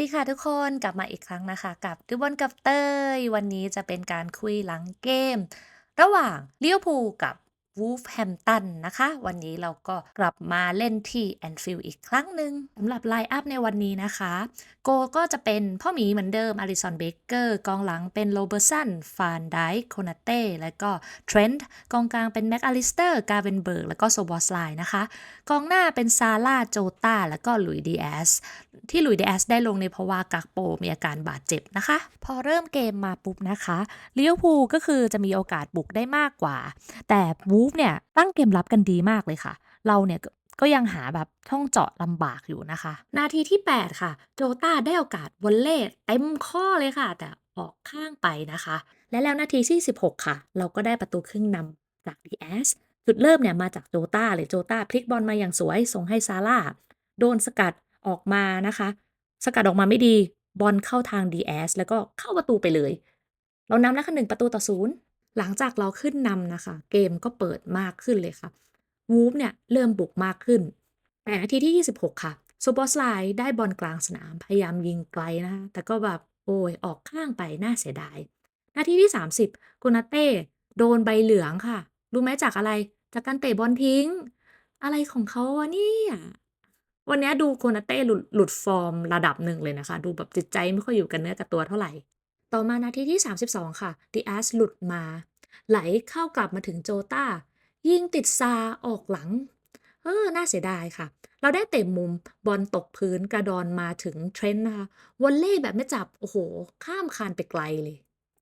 ดีค่ะทุกคนกลับมาอีกครั้งนะคะ กับดูบอลกับเต้ย วันนี้จะเป็นการคุยหลังเกม ระหว่างเลี้ยวภูกับ วูฟแฮมตันนะคะ วันนี้เราก็กลับมาเล่นที่แอนฟิลด์อีกครั้งหนึ่งสำหรับไลน์อัพในวันนี้นะคะ โกก็จะเป็นพ่อหมีเหมือนเดิมอลิสันเบเกอร์กองหลังเป็นโรเบอร์สันฟานไดโคนาเต้และก็เทรนต์กองกลางเป็นแม็กอลิสเตอร์กาเวนเบิร์ก แล้วก็โซบอสไลน์นะคะ กองหน้าเป็นซาร่าโจตาแล้วก็ลุยดีแอสที่ลุยดีแอสได้ลงในเพราะว่ากักโปมีอาการบาดเจ็บนะคะ พอเริ่มเกมมาปุ๊บนะคะเลี้ยวภูก็คือจะมีโอกาสบุกได้มากกว่า แต่วูฟเนี่ยตั้งเกมรับกันดีมากเลยค่ะ เราเนี่ยก็ยังหาแบบช่องเจาะลำบากอยู่นะคะ นาทีที่ 8 ค่ะโจต้าได้โอกาสวอลเล่เต็มข้อเลยค่ะ แต่ออกข้างไปนะคะ และแล้วนาทีที่ 16 ค่ะ เราก็ได้ประตูครึ่งนำจากดีแอสจุดเริ่มเนี่ยมาจากโจต้าเลยโจต้าพลิกบอลมาอย่างสวยส่งให้ซาร่าโดนสกัดออกมานะคะ สกัดออกมาไม่ดีบอลเข้าทาง DS แล้วก็เข้าประตูไปเลย เรานำแล้วค่ะหนึ่งประตูต่อศูนย์ หลังจากเราขึ้นนำนะคะ เกมก็เปิดมากขึ้นเลยค่ะวูฟเนี่ยเริ่มบุกมากขึ้น แต่นาทีที่ 26 ค่ะโซบอสไลด์ได้บอลกลางสนามพยายามยิงไกลนะคะแต่ก็แบบโอ้ยออกข้างไปน่าเสียดาย นาทีที่ 30โกนาเต้โดนใบเหลืองค่ะ รู้ไหมจากอะไร จากการเตะบอลทิ้ง อะไรของเขาวะเนี่ยวันนี้ดูโคนาเต้หลุดหลุดฟอร์มระดับหนึ่งเลยนะคะ ดูแบบจิตใจไม่ค่อยอยู่กันเนื้อกับตัวเท่าไหร่ ต่อมานาทีที่ 32 ค่ะดีอาสหลุดมา ไหลเข้ากลับมาถึงโจต้ายิงติดซาออกหลัง เออ น่าเสียดายค่ะ เราได้เตะมุมบอลตกพื้นกระดอนมาถึงเทรนต์นะคะวอลเล่แบบไม่จับ โอ้โห ข้ามคานไปไกลเลย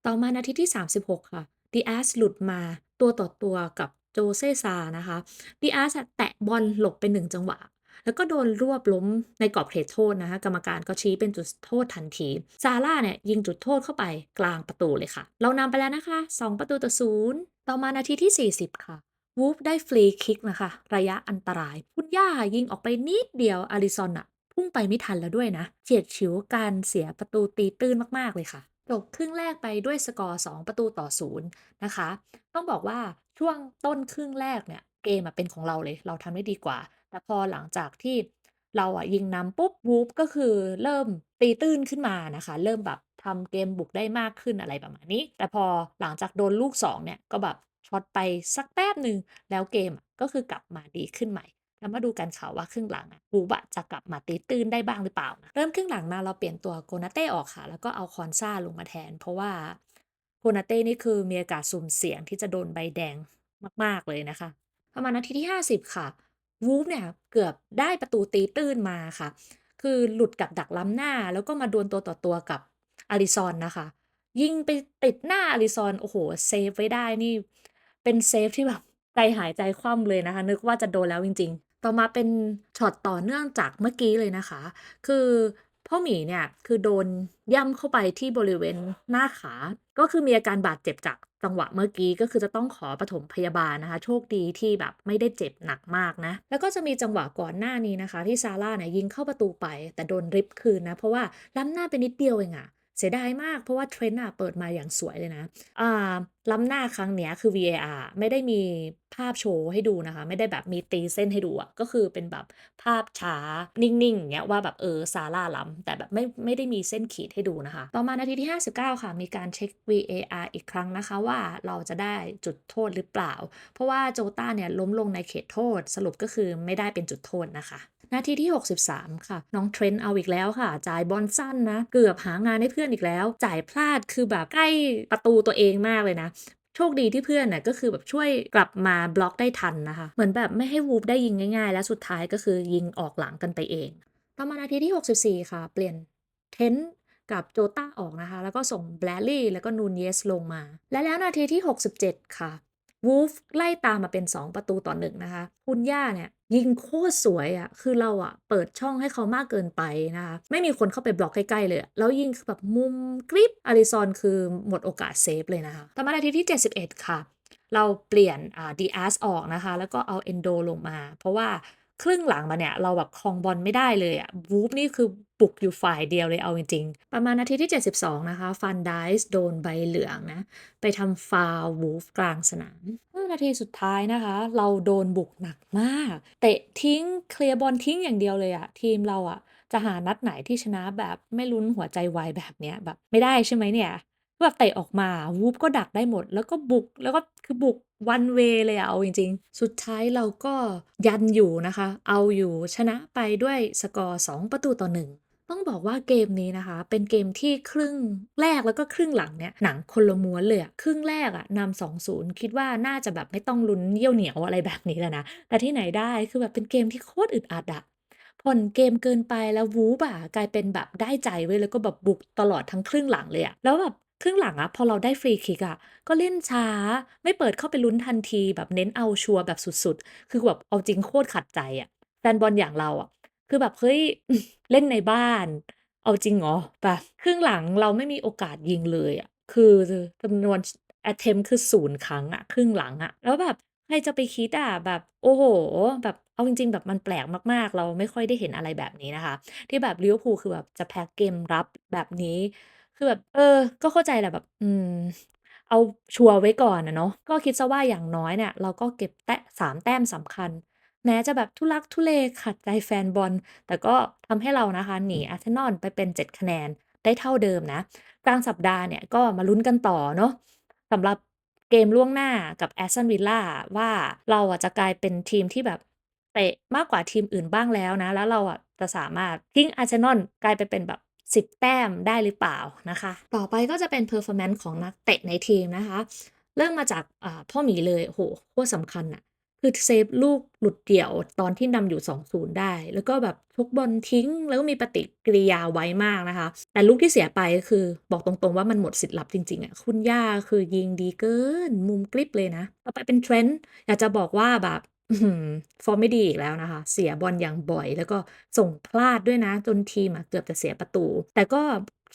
ต่อมานาทีที่ 36 ค่ะดีอาสหลุดมาตัวต่อตัวกับโจเซซานะคะดีอาสแตะบอลหลบไปหนึ่งจังหวะ แล้วก็โดนรวบล้มในกรอบเขตโทษนะคะกรรมการก็ชี้เป็นจุดโทษทันที ซาร่าเนี่ยยิงจุดโทษเข้าไปกลางประตูเลยค่ะ เรานำไปแล้วนะคะ 2 ประตูต่อศูนย์ต่อมานาทีที่ 40 ค่ะวูฟได้ฟรีคิกนะคะ ระยะอันตรายคุณย่ายิงออกไปนิดเดียวอาริซอนอะพุ่งไปไม่ทันแล้วด้วยนะเฉียดฉิวการเสียประตูตีตื้นมากๆเลยค่ะจบครึ่งแรกไปด้วยสกอร์ 2 ประตูต่อศูนย์นะคะ ต้องบอกว่าช่วงต้นครึ่งแรกเนี่ยเกมเป็นของเราเลย เราทำได้ดีกว่า แต่พอหลังจากที่เราอะยิงนำปุ๊บวูฟก็คือเริ่มตีตื้นขึ้นมานะคะ เริ่มแบบทำเกมบุกได้มากขึ้นอะไรประมาณนี้ แต่พอหลังจากโดนลูก 2 เนี่ย ก็แบบช็อตไปสักแป๊บหนึ่งแล้วเกมก็คือกลับมาดีขึ้นใหม่แล้วมาดูกันค่ะว่าครึ่งหลังอะบูบะจะกลับมาตีตื้นได้บ้างหรือเปล่านะเริ่มครึ่งหลังมาเราเปลี่ยนตัวโกนาเต้ออกค่ะ แล้วก็เอาคอนซ่าลงมาแทน เพราะว่าโกนาเต้นี่คือมีโอกาสสุ่มเสี่ยงที่จะโดนใบแดงมาก ๆเลยนะคะ ประมาณนาทีที่ 50 ค่ะ วูฟเนี่ยเกือบได้ประตูตีตื้นมาค่ะ คือหลุดกับดักล้ำหน้า แล้วก็มาดวลตัวต่อตัวกับอาริซอนนะคะ ยิงไปติดหน้าอาริซอนโอ้โหเซฟไว้ได้นี่ เป็นเซฟที่แบบใจหายใจคว่ำเลยนะคะ นึกว่าจะโดนแล้วจริง ๆ ต่อมาเป็นช็อตต่อเนื่องจากเมื่อกี้เลยนะคะ คือ พ่อหมีเนี่ยคือโดนย่ำเข้าไปที่บริเวณหน้าขา ก็คือมีอาการบาดเจ็บจากจังหวะเมื่อกี้ก็คือจะต้องขอปฐมพยาบาลนะคะ โชคดีที่แบบไม่ได้เจ็บหนักมากนะ แล้วก็จะมีจังหวะก่อนหน้านี้นะคะ ที่ซาร่าเนี่ยยิงเข้าประตูไป แต่โดนริบคืนนะ เพราะว่าล้ำหน้าไปนิดเดียวเองอะ เสียดายมากเพราะว่าเทรนต์เปิดมาอย่างสวยเลยนะอ่าล้ำหน้าครั้งเนี้ยคือ VAR ไม่ได้มีภาพโชว์ให้ดูนะคะ ไม่ได้แบบมีตีเส้นให้ดูอะก็คือเป็นแบบภาพช้านิ่งๆอย่างเงี้ยว่าแบบเออซาร่าล้ำแต่แบบไม่ไม่ได้มีเส้นขีดให้ดูนะคะ ต่อมานาทีที่ 59 ค่ะ มีการเช็ค VAR อีกครั้งนะคะว่าเราจะได้จุดโทษหรือเปล่า เพราะว่าโจต้าเนี่ยล้มลงในเขตโทษสรุปก็คือไม่ได้เป็นจุดโทษนะคะ นาทีที่ 63 ค่ะ น้องเทรนต์เอาอีกแล้วค่ะ จ่ายบอลสั้นนะ เกือบหางานให้เพื่อนอีกแล้ว จ่ายพลาดคือแบบใกล้ประตูตัวเองมากเลยนะโชคดีที่เพื่อนน่ะก็คือแบบช่วยกลับมาบล็อกได้ทันนะคะ เหมือนแบบไม่ให้วูฟได้ยิงง่ายๆ และสุดท้ายก็คือยิงออกหลังกันไปเองต่อมานาทีที่ 64 ค่ะ เปลี่ยนเทนต์กับโจต้าออกนะคะ แล้วก็ส่งแบลลี่แล้วก็นูนเยสลงมา และแล้วนาทีที่ 67 ค่ะ วูฟไล่ตามมาเป็น 2 ประตูต่อหนึ่งนะคะคุณย่าเนี่ยยิงโคตรสวยอะ่ะ คือเราอะ่ะ เปิดช่องให้เขามากเกินไปนะคะ ไม่มีคนเข้าไปบล็อกใกล้ๆเลย แล้วยิงคือแบบมุมกริปอาริซอนคือหมดโอกาสเซฟเลยนะคะ ต่อมานาทีที่ 71 ค่ะ เราเปลี่ยนดีอาสออกนะคะ แล้วก็เอาเอนโดลงมา เพราะว่า ครึ่งหลังมาเนี่ย เราแบบครองบอลไม่ได้เลยอะวูฟนี่คือบุกอยู่ฝ่ายเดียวเลยเอาจริงๆ ประมาณนาทีที่ 72 นะคะ ฟันไดส์โดนใบเหลืองนะ ไปทำฟาววูฟกลางสนามนาทีสุดท้ายนะคะ เราโดนบุกหนักมาก เตะทิ้งเคลียร์บอลทิ้งอย่างเดียวเลยอะทีมเราอะจะหานัดไหนที่ชนะแบบไม่ลุ้นหัวใจวายแบบเนี้ยแบบไม่ได้ใช่ไหมเนี่ย แบบเตะออกมาวูฟก็ดักได้หมด แล้วก็บุกแล้วก็คือบุก one way เลยอะเอาจริง ๆ สุดท้ายเราก็ยันอยู่นะคะ เอาอยู่ชนะไปด้วยสกอร์ 2 ประตูต่อ 1 ต้องบอกว่าเกมนี้นะคะ เป็นเกมที่ครึ่งแรกแล้วก็ครึ่งหลังเนี่ยหนังคนละม้วนเลยอะครึ่งแรกอะนำ2-0คิดว่าน่าจะแบบไม่ต้องลุ้นเยี่ยวเหนียวอะไรแบบนี้แล้วนะแต่ที่ไหนได้คือแบบเป็นเกมที่โคตรอึดอัดอะผ่อนเกมเกินไปแล้ววูฟอะกลายเป็นแบบได้ใจเว้แล้วก็แบบบุกตลอดทั้งครึ่งหลังเลยอะแล้วแบบ ครึ่งหลังอะพอเราได้ฟรีคิกอะก็เล่นช้า ไม่เปิดเข้าไปลุ้นทันทีแบบเน้นเอาชัวร์แบบสุดๆ คือแบบเอาจริงโคตรขัดใจอะแฟนบอลอย่างเราอะคือแบบเฮ้ยเล่นในบ้าน เอาจริงเหรอแบบครึ่งหลังเราไม่มีโอกาสยิงเลยอะคือจำนวน attempt คือศูนย์ครั้งอะครึ่งหลังอะแล้วแบบใครจะไปคิดอะแบบโอ้โห แบบเอาจริง ๆ แบบมันแปลกมากๆ เราไม่ค่อยได้เห็นอะไรแบบนี้นะคะ ที่แบบลิเวอร์พูลคือแบบจะแพ็กเกมรับแบบนี้ คือแบบ เออ ก็เข้าใจแหละแบบ อืม เอาชัวร์ไว้ก่อนอะเนาะ ก็คิดเสียว่าอย่างน้อยเนี่ย เราก็เก็บแต้ 3 แต้มสำคัญ แม้จะแบบทุลักทุเลขัดใจแฟนบอล แต่ก็ทำให้เรานะคะ หนีอาร์เซนอลไปเป็น 7 คะแนน ได้เท่าเดิมนะ กลางสัปดาห์เนี่ย ก็มาลุ้นกันต่อเนาะ สำหรับเกมล่วงหน้ากับ Aston Villa ว่า เราอะจะกลายเป็นทีมที่แบบเตะมากกว่าทีมอื่นบ้างแล้วนะ แล้วเราอะจะสามารถทิ้งอาร์เซนอลกลายไปเป็นแบบ 10 แต้มได้หรือเปล่านะคะ ต่อไปก็จะเป็น performance ของนักเตะในทีมนะคะ เริ่มมาจากพ่อหมีเลยโอ้โหโคตรสำคัญน่ะคือเซฟลูกหลุดเดี่ยวตอนที่นำอยู่ 2-0 ได้ แล้วก็แบบชกบอลทิ้ง แล้วก็มีปฏิกิริยาไวมากนะคะ แต่ลูกที่เสียไปก็คือบอกตรงๆว่ามันหมดสิทธิ์รับจริงๆอะคุณย่าคือยิงดีเกิน มุมกริบเลยนะ ต่อไปเป็นเทรนต์อยากจะบอกว่าแบบ อื้อหือ ฟอร์มไม่ดีอีกแล้วนะคะ เสียบอลอย่างบ่อย แล้วก็ส่งพลาดด้วยนะ จนทีมอะเกือบจะเสียประตู แต่ก็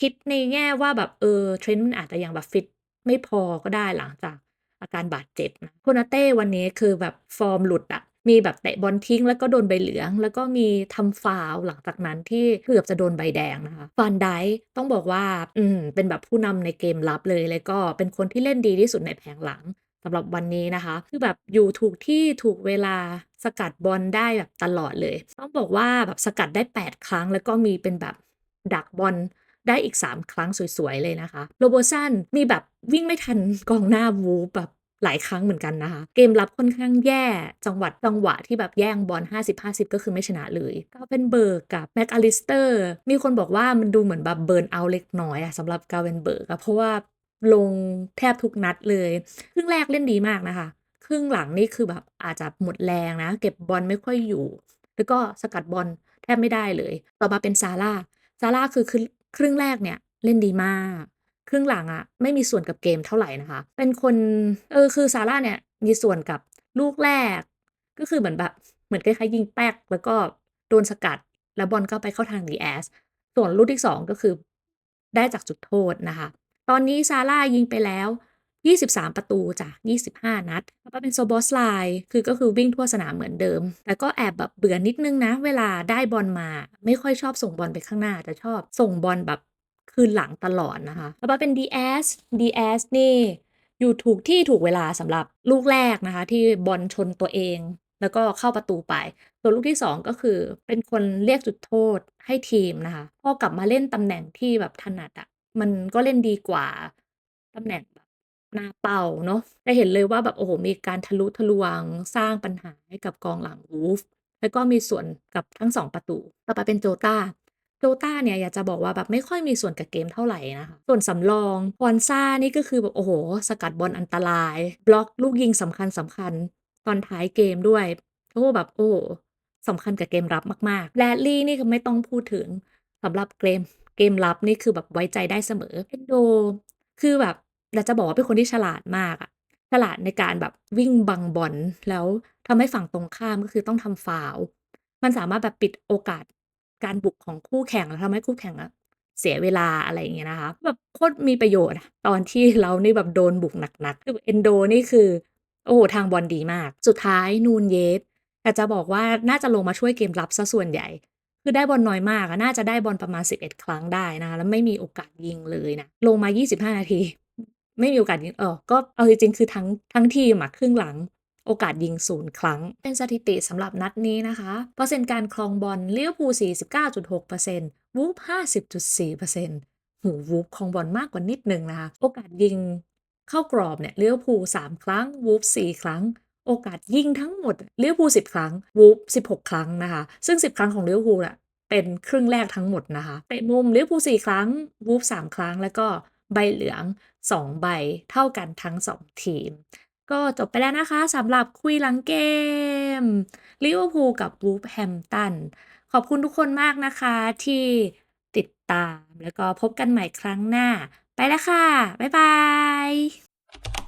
คิดในแง่ว่าแบบ เออเทรนต์มันอาจจะยังแบบฟิตไม่พอก็ได้หลังจากอาการบาดเจ็บนะโคนาเต้วันนี้คือแบบฟอร์มหลุดอะ มีแบบเตะบอลทิ้ง แล้วก็โดนใบเหลือง แล้วก็มีทำฟาวล์หลังจากนั้นที่เกือบจะโดนใบแดงนะคะฟานไดค์ต้องบอกว่า อืม เป็นแบบผู้นำในเกมรับเลย แล้วก็เป็นคนที่เล่นดีที่สุดในแผงหลัง สำหรับวันนี้นะคะ คือแบบอยู่ถูกที่ถูกเวลาสกัดบอลได้แบบตลอดเลย ต้องบอกว่าแบบสกัดได้ 8 ครั้ง แล้วก็มีเป็นแบบดักบอลได้อีก 3 ครั้งสวยๆ เลยนะคะ โรโบสันมีแบบวิ่งไม่ทันกองหน้าวูแบบหลายครั้งเหมือนกันนะคะ เกมรับค่อนข้างแย่จังหวัดจังหวะที่แบบแย่งบอล 50-50 ก็คือไม่ชนะเลยก็เป็นเบิร์กกับแม็กอลิสเตอร์ มีคนบอกว่ามันดูเหมือนแบบเบิร์นเอาเล็กน้อยอะสำหรับกาเวนเบิร์กเพราะว่า ลงแทบทุกนัดเลย ครึ่งแรกเล่นดีมากนะคะ ครึ่งหลังนี่คือแบบอาจจะหมดแรงนะ เก็บบอลไม่ค่อยอยู่ แล้วก็สกัดบอลแทบไม่ได้เลย ต่อมาเป็นซาร่า ซาร่าคือครึ่งครึ่งแรกเนี่ยเล่นดีมาก ครึ่งหลังอะไม่มีส่วนกับเกมเท่าไหร่นะคะ เป็นคนเออคือซาร่าเนี่ยมีส่วนกับลูกแรก ก็คือเหมือนแบบเหมือนคล้ายๆยิงแป๊ก แล้วก็โดนสกัด แล้วบอลก็ไปเข้าทางดีแอส ส่วนลูกที่ 2 ก็คือได้จากจุดโทษนะคะ ตอนนี้ซาร่ายิงไปแล้ว 23 ประตูจาก 25 นัด แล้วก็เป็นโซบอสไลน์คือก็คือวิ่งทั่วสนามเหมือนเดิม แต่ก็แอบแบบเบื่อนิดนึงนะ เวลาได้บอลมา ไม่ค่อยชอบส่งบอลไปข้างหน้า แต่ชอบส่งบอลแบบคืนหลังตลอดนะคะ แล้วก็เป็น DS DS นี่อยู่ถูกที่ถูกเวลาสำหรับลูกแรกนะคะ ที่บอลชนตัวเองแล้วก็เข้าประตูไปส่วลูกที่ 2 ก็คือเป็นคนเรียกจุดโทษให้ทีมนะคะ พอกลับมาเล่นตำแหน่งที่แบบถนัดอะ มันก็เล่นดีกว่าตำแหน่งแบบหน้าเป้าเนาะ จะเห็นเลยว่าแบบ โอ้โหมีการทะลุทะลวง สร้างปัญหาให้กับกองหลังวูฟแล้วก็มีส่วนกับทั้ง 2 ประตู ต่อไปเป็นโจตาโจตาเนี่ยอยากจะบอกว่าแบบไม่ค่อยมีส่วนกับเกมเท่าไหร่นะคะ ส่วนสำรองควนซ่านี่ก็คือแบบ โอ้โหสกัดบอลอันตราย บล็อกลูกยิงสำคัญสำคัญตอนท้ายเกมด้วย โอ้ แบบ โอ้โหสำคัญกับเกมรับมากๆแรดลี่นี่ก็ไม่ต้องพูดถึง สำหรับเกม เกมรับนี่คือแบบไว้ใจได้เสมอเอนโดคือแบบอยาจะบอกว่าเป็นคนที่ฉลาดมากอะฉลาดในการแบบวิ่งบังบอลแล้วทำให้ฝั่งตรงข้ามก็คือต้องทำฟาวมันสามารถแบบปิดโอกาสการบุกของคู่แข่งแล้วทำให้คู่แข่งอะเสียเวลาอะไรอย่างเงี้ยนะคะแบบโคตรมีประโยชน์ตอนที่เรานี่แบบโดนบุกหนักๆคือเอนโดนี่คือ โอ้โหทางบอลดีมาก สุดท้ายนูนเยสแต่จะบอกว่าน่าจะลงมาช่วยเกมรับซะส่วนใหญ่ คือได้บอลน้อยมากอะน่าจะได้บอลประมาณ 11 ครั้งได้นะคะแล้วไม่มีโอกาสยิงเลยนะ ลงมา 25 นาที ไม่มีโอกาสยิงเออก็เอาจริงๆคือทั้งทั้งทีมอะครึ่งหลังโอกาสยิง0ครั้ง เป็นสถิติสำหรับนัดนี้นะคะเปอร์เซ็นต์การครองบอลเลิเวอร์พู49.6%วูฟ50.4%หูวูฟครองบอลมากกว่านิดนึงนะคะ โอกาสยิงเข้ากรอบเนี่ยเลิเวอร์พู3 ครั้ง วูฟ4ครั้ง โอกาสยิงทั้งหมดเลิเวอร์พูล10ครั้งวูฟ16ครั้งนะคะ ซึ่ง10ครั้งของเลิเวอร์พูอะเป็นครึ่งแรกทั้งหมดนะคะเตะมุมเลิเวอร์พู4ครั้งวูฟ3ครั้ง แล้วก็ใบเหลือง 2 ใบเท่ากันทั้ง 2 ทีม ก็จบไปแล้วนะคะสำหรับคุยหลังเกมลิเวอร์พูลกับวูฟแฮมตันขอบคุณทุกคนมากนะคะที่ติดตามแล้วก็พบกันใหม่ครั้งหน้า ไปแล้วค่ะ บ๊ายบาย